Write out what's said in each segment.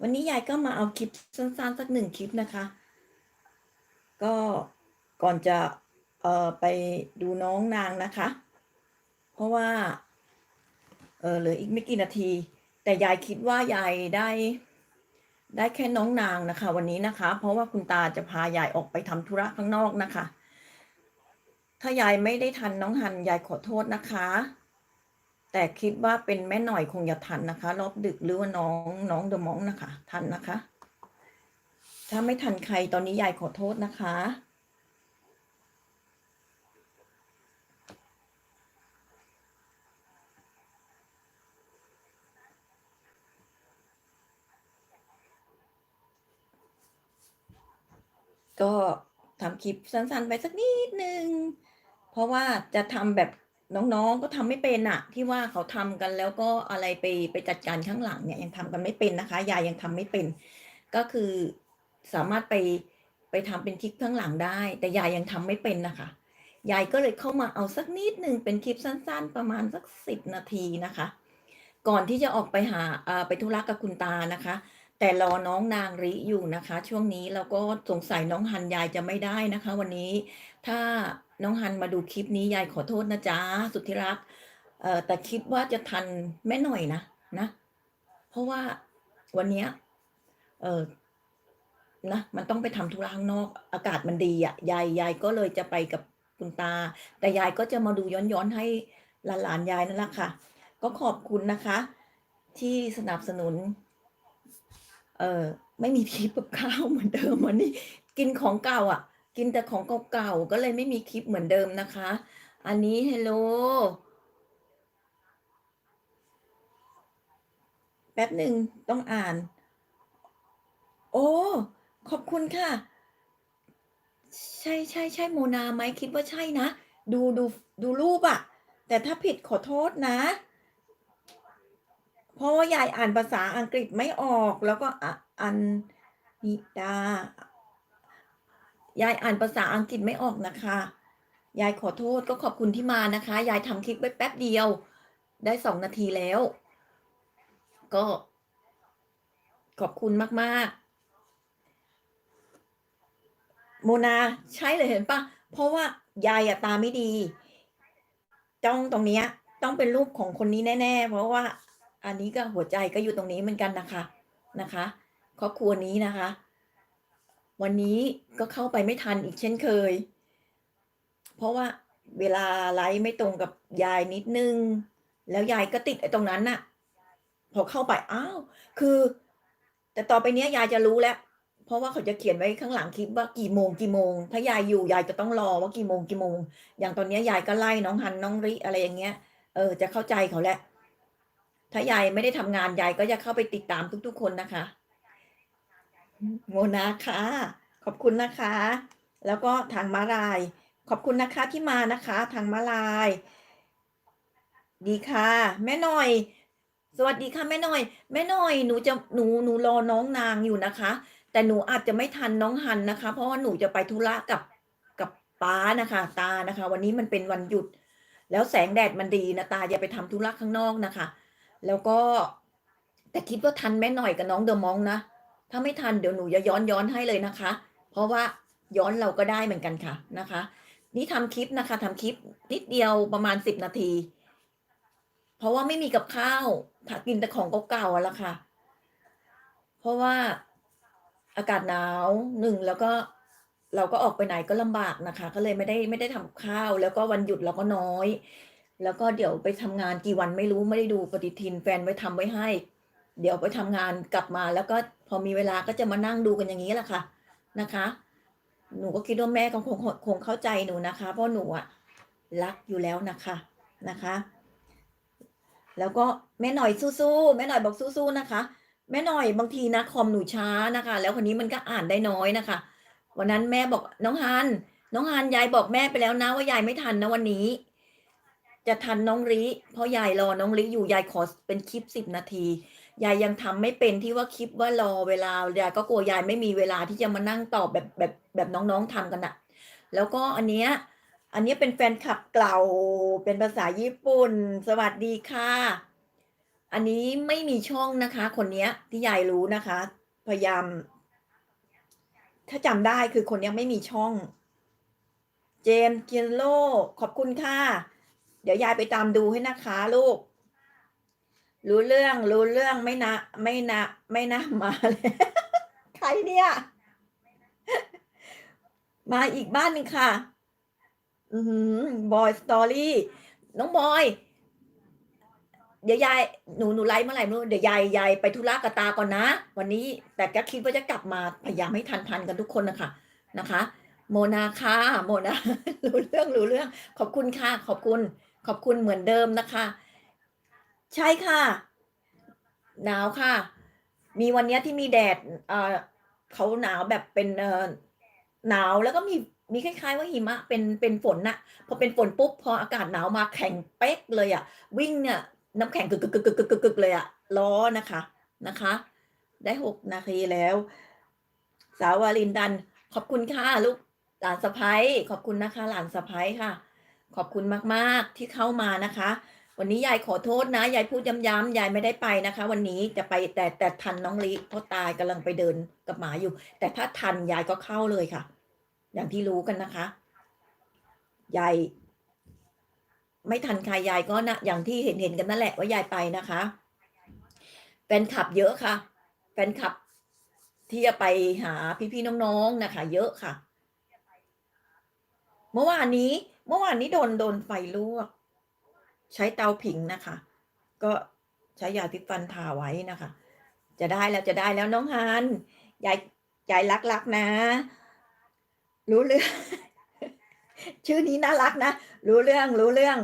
วันนี้ยายก็มาเอาคลิปสั้นๆสักหนึ่งคลิปนะคะ ก็ก่อนจะเอ่อไปดูน้องนางนะคะ เพราะว่าเออเหลืออีกไม่กี่นาที แต่ยายคิดว่ายายได้ได้แค่น้องนางนะคะ วันนี้นะคะ เพราะว่าคุณตาจะพายายออกไปทำธุระข้างนอกนะคะ ถ้ายายไม่ได้ทันน้องฮันยายขอโทษนะคะ แต่คิดว่าเป็นแม่หน่อยคงจะทันนะคะ รอบดึกหรือว่าน้องน้องเดอะมองนะคะ ทันนะคะ ถ้าไม่ทันใครตอนนี้ยายขอโทษนะคะ ก็ทำคลิปสั้นๆไปสักนิดนึง เพราะว่าจะทำแบบ น้องๆก็ทำไม่เป็นอะที่ว่าเขาทำกันแล้วก็อะไรไปไปจัดการข้างหลังเนี่ยยังทำกันไม่เป็นนะคะ ยายยังทำไม่เป็น ก็คือสามารถไปไปทำเป็นคลิปข้างหลังได้ แต่ยายยังทำไม่เป็นนะคะ ยายก็เลยเข้ามาเอาสักนิดหนึ่งเป็นคลิปสั้น ๆ ประมาณสักสิบนาทีนะคะ ก่อนที่จะออกไปหาไปธุระกับคุณตานะคะ แต่รอน้องนางริอยู่นะคะ ช่วงนี้แล้วก็สงสัยน้องฮันยายจะไม่ได้นะคะ วันนี้ถ้า น้องฮันมาดูคลิปนี้ยายขอโทษนะจ๊ะสุดที่รักเอ่อแต่คิดว่าจะทันแม่หน่อยนะนะ เพราะว่าวันเนี้ยเออนะมันต้องไปทำธุระข้างนอกอากาศมันดีอะยายยายก็เลยจะไปกับคุณตา แต่ยายก็จะมาดูย้อนๆให้หลานๆยายนั่นแหละค่ะ ก็ขอบคุณนะคะ ที่สนับสนุน เออไม่มีคลิปกับข้าวเหมือนเดิมวันนี้ กินของเก่าอะ กินแต่ของเก่าๆก็เลยไม่มีคลิปเหมือนเดิมนะคะ อันนี้เฮลโลแป๊บหนึ่งต้องอ่าน โอ้ ขอบคุณค่ะ ใช่ใช่ใช่โมนาไหมคิดว่าใช่นะ ดูดูดูรูปอะแต่ถ้าผิดขอโทษนะ เพราะว่ายายอ่านภาษาอังกฤษไม่ออกแล้วก็อันนิดา ยายอ่านภาษาอังกฤษไม่ออกนะคะ ยายขอโทษก็ขอบคุณที่มานะคะ ยายทำคลิปไว้แป๊บเดียว ได้สองนาทีแล้ว ก็ ขอบคุณมาก ๆ โมนาใช่เลยเห็นปะเพราะว่ายายอะตาไม่ดีจ้องตรงนี้ต้องเป็นรูปของคนนี้แน่ ๆ เพราะว่าอันนี้ก็หัวใจก็อยู่ตรงนี้เหมือนกันนะคะนะคะ ครอบครัวนี้นะคะ วันนี้ก็เข้าไปไม่ทันอีกเช่นเคย เพราะว่าเวลาไลฟ์ไม่ตรงกับยายนิดนึง แล้วยายก็ติดไอ้ตรงนั้นน่ะ พอเข้าไปอ้าวคือ แต่ต่อไปเนี้ยยายจะรู้แล้ว เพราะว่าเขาจะเขียนไว้ข้างหลังคลิปว่ากี่โมงกี่โมง ถ้ายายอยู่ยายจะต้องรอว่ากี่โมงกี่โมง อย่างตอนนี้ยยายก็ไล่น้องฮันน้องริอะไรอย่างเงี้ย เออจะเข้าใจเขาแหละถ้ายายไม่ได้ทำงานยายก็จะเข้าไปติดตามทุกๆคนนะคะ โมนาค่ะ ขอบคุณนะคะ แล้วก็ทางมาลาย ขอบคุณนะคะที่มานะคะ ทางมาลาย ดีค่ะ แม่หน่อย สวัสดีค่ะแม่หน่อย แม่หน่อยหนูจะหนูหนูรอน้องนางอยู่นะคะ แต่หนูอาจจะไม่ทันน้องฮันนะคะ เพราะว่าหนูจะไปธุระกับกับป้านะคะ ตานะคะ วันนี้มันเป็นวันหยุด แล้วแสงแดดมันดีนะตาจะไปทำธุระข้างนอกนะคะ แล้วก็ แต่คิดว่าทันแม่หน่อยกับน้องเดอะมองนะ ถ้าไม่ทันเดี๋ยวหนูจะย้อนย้อนให้เลยนะคะ เพราะว่าย้อนเราก็ได้เหมือนกันค่ะนะคะ นี่ทำคลิปนะคะทำคลิปนิดเดียวประมาณสิบนาที เพราะว่าไม่มีกับข้าวถ้ากินแต่ของเก่าๆอะละค่ะ เพราะว่าอากาศหนาวหนึ่งแล้วก็เราก็ออกไปไหนก็ลำบากนะคะ ก็เลยไม่ได้ไม่ได้ทำกับข้าว แล้วก็วันหยุดเราก็น้อย แล้วก็เดี๋ยวไปทำงานกี่วันไม่รู้ไม่ได้ดูปฏิทินแฟนไว้ทำไว้ให้ เดี๋ยวไปทำงานกลับมาแล้วก็พอมีเวลาก็จะมานั่งดูกันอย่างนี้แหละค่ะนะคะ หนูก็คิดว่าแม่ก็คงคงคงเข้าใจหนูนะคะ เพราะหนูอะรักอยู่แล้วนะคะนะคะ แล้วก็แม่หน่อยสู้ๆแม่หน่อยบอกสู้ๆนะคะ แม่หน่อยบางทีนะคอมหนูช้านะคะ แล้วคนนี้มันก็อ่านได้น้อยนะคะ วันนั้นแม่บอกน้องฮันน้องฮันยายบอกแม่ไปแล้วนะ ว่ายายไม่ทันนะวันนี้ จะทันน้องริเพราะยายรอน้องริอยู่ยายขอเป็นคลิปสิบนาที ยายยังทำไม่เป็นที่ว่าคลิปว่ารอเวลายายก็กลัวยายไม่มีเวลาที่จะมานั่งตอบแบบแบบแบบน้องๆทำกันอะแล้วก็อันเนี้ยอันนี้เป็นแฟนคลับเก่าเป็นภาษาญี่ปุ่น สวัสดีค่ะ อันนี้ไม่มีช่องนะคะ คนเนี้ยที่ยายรู้นะคะ พยายาม ถ้าจำได้คือคนเนี้ยไม่มีช่อง เจมเกียนโลขอบคุณค่ะ เดี๋ยวยายไปตามดูให้นะคะลูก รู้เรื่องรู้เรื่องไม่นะไม่นะไม่น่ามาเลยใครเนี่ย มาอีกบ้านหนึ่งค่ะ อือหือบอยสตอรี่น้องบอย เดี๋ยวยายหนูหนูไลฟ์เมื่อไหร่ไม่รู้เดี๋ยวยายยายไปธุระกับตาก่อนนะ วันนี้แต่ก็คิดว่าจะกลับมาพยายามให้ทันทันกันทุกคนนะคะนะคะ โมนาค่ะโมนารู้เรื่องรู้เรื่อง ขอบคุณค่ะ ขอบคุณ ขอบคุณเหมือนเดิมนะคะ ใช่ค่ะ หนาวค่ะ มีวันเนี้ยที่มีแดดเออเขาหนาวแบบเป็นเออหนาวแล้วก็มีมีคล้าย ๆ ว่าหิมะเป็นเป็นฝนน่ะพอเป็นฝนปุ๊บพออากาศหนาวมาแข็งเป๊กเลยอะวิ่งเนี่ยน้ำแข็งกึกกึกกึกกึกกึกกึกกึกเลยอะล้อนะคะนะคะ ได้หกนาทีแล้ว สาววารินดัน ขอบคุณค่ะลูกหลานสะพ้ยขอบคุณนะคะ หลานสะพ้ยค่ะ ขอบคุณมากๆที่เข้ามานะคะ วันนี้ยายขอโทษนะ ยายพูดย้ำๆยายไม่ได้ไปนะคะ วันนี้จะไปแต่แต่ทันน้องลิเพราะตายกำลังไปเดินกับหมาอยู่ แต่ถ้าทันยายก็เข้าเลยค่ะ อย่างที่รู้กันนะคะ ยายไม่ทันใครยายก็นะอย่างที่เห็นเห็นกันนั่นแหละว่ายายไปนะคะแฟนคลับเยอะค่ะแฟนคลับที่จะไปหาพี่ๆน้องๆนะคะ เยอะค่ะ เมื่อวานนี้ เมื่อวานนี้โดนโดนไฟลวก ใช้เตาผิงนะคะ ก็ใช้ยาทิฟันทาไว้นะคะ จะได้แล้วจะได้แล้วน้องฮันยายยายรักรักนะ รู้เรื่อง ชื่อนี้น่ารักนะ รู้เรื่องรู้เรื่อง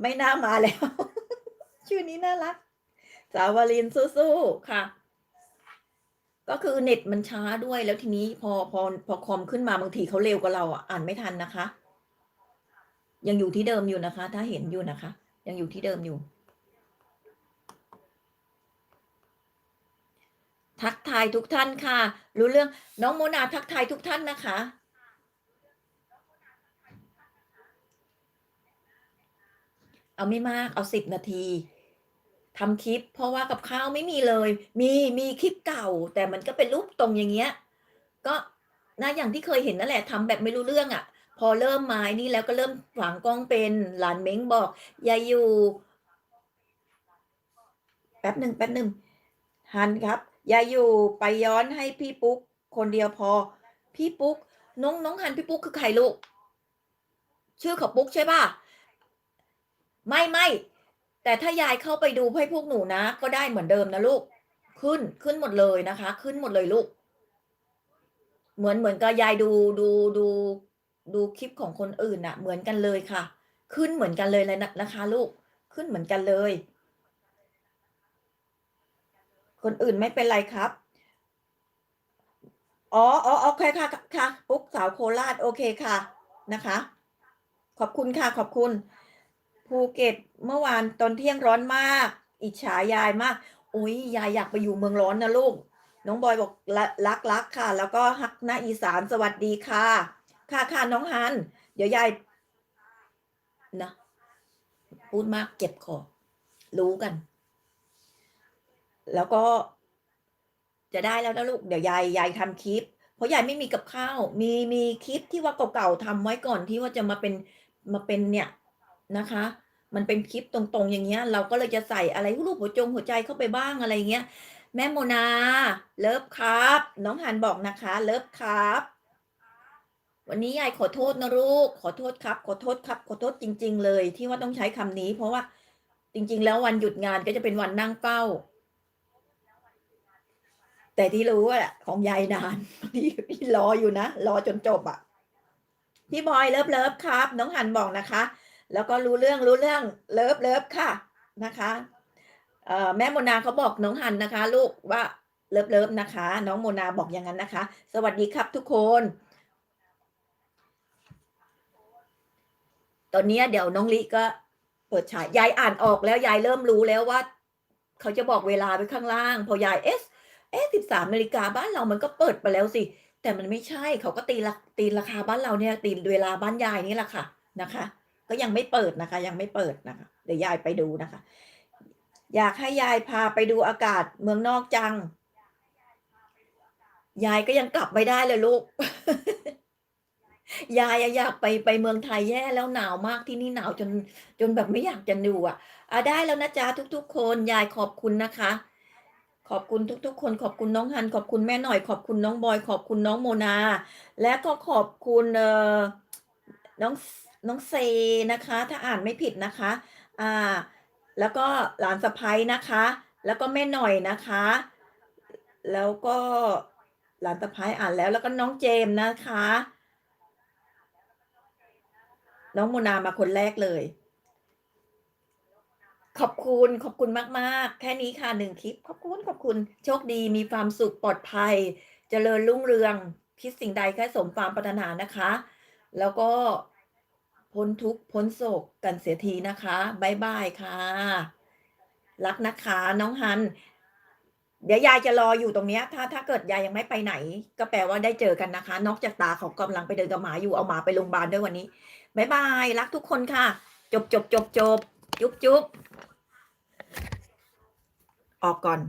ไม่น่ามาแล้ว ชื่อนี้น่ารัก สาวลินสู้ๆค่ะก็คือเน็ตมันช้าด้วยแล้วทีนี้พอพอพอคอมขึ้นมาบางทีเขาเร็วกว่าเราอะอ่านไม่ทันนะคะ ยังอยู่ที่เดิมอยู่นะคะ ถ้าเห็นอยู่นะคะ ยังอยู่ที่เดิมอยู่ ทักทายทุกท่านค่ะ รู้เรื่องน้องโมนาทักทายทุกท่านนะคะ เอาไม่มากเอาสิบนาทีทำคลิป เพราะว่ากับข้าวไม่มีเลย มีมีคลิปเก่า แต่มันก็เป็นรูปตรงอย่างเงี้ย ก็นะอย่างที่เคยเห็นนั่นแหละทำแบบไม่รู้เรื่องอะ่ะ พอเริ่มมานี่แล้วก็เริ่มฝังกล้องเป็นหลานเม้งบอกอย่าอยู่ แป๊บหนึ่งแป๊บหนึ่งฮันครับ อย่าอยู่ไปย้อนให้พี่ปุ๊ก คนเดียวพอ พี่ปุ๊ก น้องน้องฮันพี่ปุ๊กคือใครลูก ชื่อเขาปุ๊กใช่ป่ะ ไม่ไม่แต่ถ้ายายเข้าไปดูให้พวกหนูนะ ก็ได้เหมือนเดิมนะลูก ขึ้นขึ้นหมดเลยนะคะ ขึ้นหมดเลยลูก เหมือนเหมือนกับยายดูดูดู ดูคลิปของคนอื่นน่ะเหมือนกันเลยค่ะ ขึ้นเหมือนกันเลยเลยนะคะ ลูกขึ้นเหมือนกันเลย คนอื่นไม่เป็นไรครับอ๋ออ๋อโอเคค่ะค่ะปุ๊กสาวโคราชโอเคค่ะนะคะ ขอบคุณค่ะขอบคุณ ภูเก็ตเมื่อวานตอนเที่ยงร้อนมาก อิจฉายายมากโอ้ยยายอยากไปอยู่เมืองร้อนนะลูกน้องบอยบอกรักรักค่ะ แล้วก็ฮักน้าอีสานสวัสดีค่ะ ค่ะค่ะน้องฮัน เดี๋ยวยายนะพูดมากเก็บคอรู้กัน แล้วก็ จะได้แล้วนะลูก เดี๋ยวยายยายทำคลิป เพราะยายไม่มีกับข้าว มีมีคลิปที่ว่าเก่าๆทำไว้ก่อนที่ว่าจะมาเป็นมาเป็นเนี่ยนะคะ มันเป็นคลิปตรงๆ อย่างเงี้ย เราก็เลยจะใส่อะไรรูปหัวจงหัวใจเข้าไปบ้างอะไรเงี้ย แม่โมนา เลิฟครับ น้องหันบอกนะคะ เลิฟครับ วันนี้ยายขอโทษนะลูก ขอโทษครับ ขอโทษครับ ขอโทษจริง ๆ เลย ที่ว่าต้องใช้คำนี้ เพราะว่าจริง ๆ แล้ววันหยุดงานก็จะเป็นวันนั่งเฝ้า แต่ที่รู้อะของยายนานพี่รออยู่นะรอจนจบอะพี่บอยเลิฟเลิฟครับ น้องหันบอกนะคะ แล้วก็รู้เรื่องรู้เรื่องเลิฟเลิฟค่ะนะคะแม่โมนาเขาบอกน้องหันนะคะ ลูกว่าเลิฟเลิฟนะคะ น้องโมนาบอกอย่างนั้นนะคะ สวัสดีครับทุกคน ตอนนี้เดี๋ยวน้องลิก็เปิดฉายยายอ่านออกแล้วยายเริ่มรู้แล้วว่า เขาจะบอกเวลาไปข้างล่าง พอยายเอสเอสสิบสามนาฬิกาบ้านเรามันก็เปิดไปแล้วสิ แต่มันไม่ใช่เขาก็ตีราตีราคาบ้านเราเนี่ย ตีเวลาบ้านยายนี่แหละค่ะนะคะ ก็ยังไม่เปิดนะคะ ยังไม่เปิดนะคะ เดี๋ยวยายไปดูนะคะ อยากให้ยายพาไปดูอากาศเมืองนอกจัง ยายก็ยังกลับไม่ได้เลยลูก ยายอะอยากไปไปเมืองไทยแย่แล้วหนาวมากที่นี่หนาวจนจนแบบไม่อยากจะดูอะอ่าได้แล้วนะจ๊ะทุก ๆ คนยายขอบคุณนะคะ ขอบคุณทุก ๆ คน ขอบคุณน้องฮัน ขอบคุณแม่หน่อย ขอบคุณน้องบอย ขอบคุณน้องโมนา และก็ขอบคุณเอ่อน้องน้องเซนะคะ ถ้าอ่านไม่ผิดนะคะ อ่า แล้วก็หลานสะใภ้นะคะ แล้วก็แม่หน่อยนะคะ แล้วก็หลานสะใภ้อ่านแล้วแล้วก็น้องเจมส์นะคะ น้องโมนามาคนแรกเลย ขอบคุณขอบคุณมากๆ แค่นี้ค่ะ1คลิป ขอบคุณขอบคุณโชคดีมีความสุขปลอดภัย เจริญรุ่งเรืองคิดสิ่งใดแค่สมความปรารถนานะคะ แล้วก็พ้นทุกพ้นโศกกันเสียทีนะคะบ๊ายบายค่ะ รักนะคะน้องฮัน เดี๋ยวยายจะรออยู่ตรงเนี้ย ถ้าถ้าเกิดยายยังไม่ไปไหน ก็แปลว่าได้เจอกันนะคะ นอกจากตาเขากำลังไปเดินกับหมาอยู่เอาหมาไปโรงพยาบาลด้วยวันนี้บายบายรักทุกคนค่ะ จบจบจบจุ๊บๆออกก่อน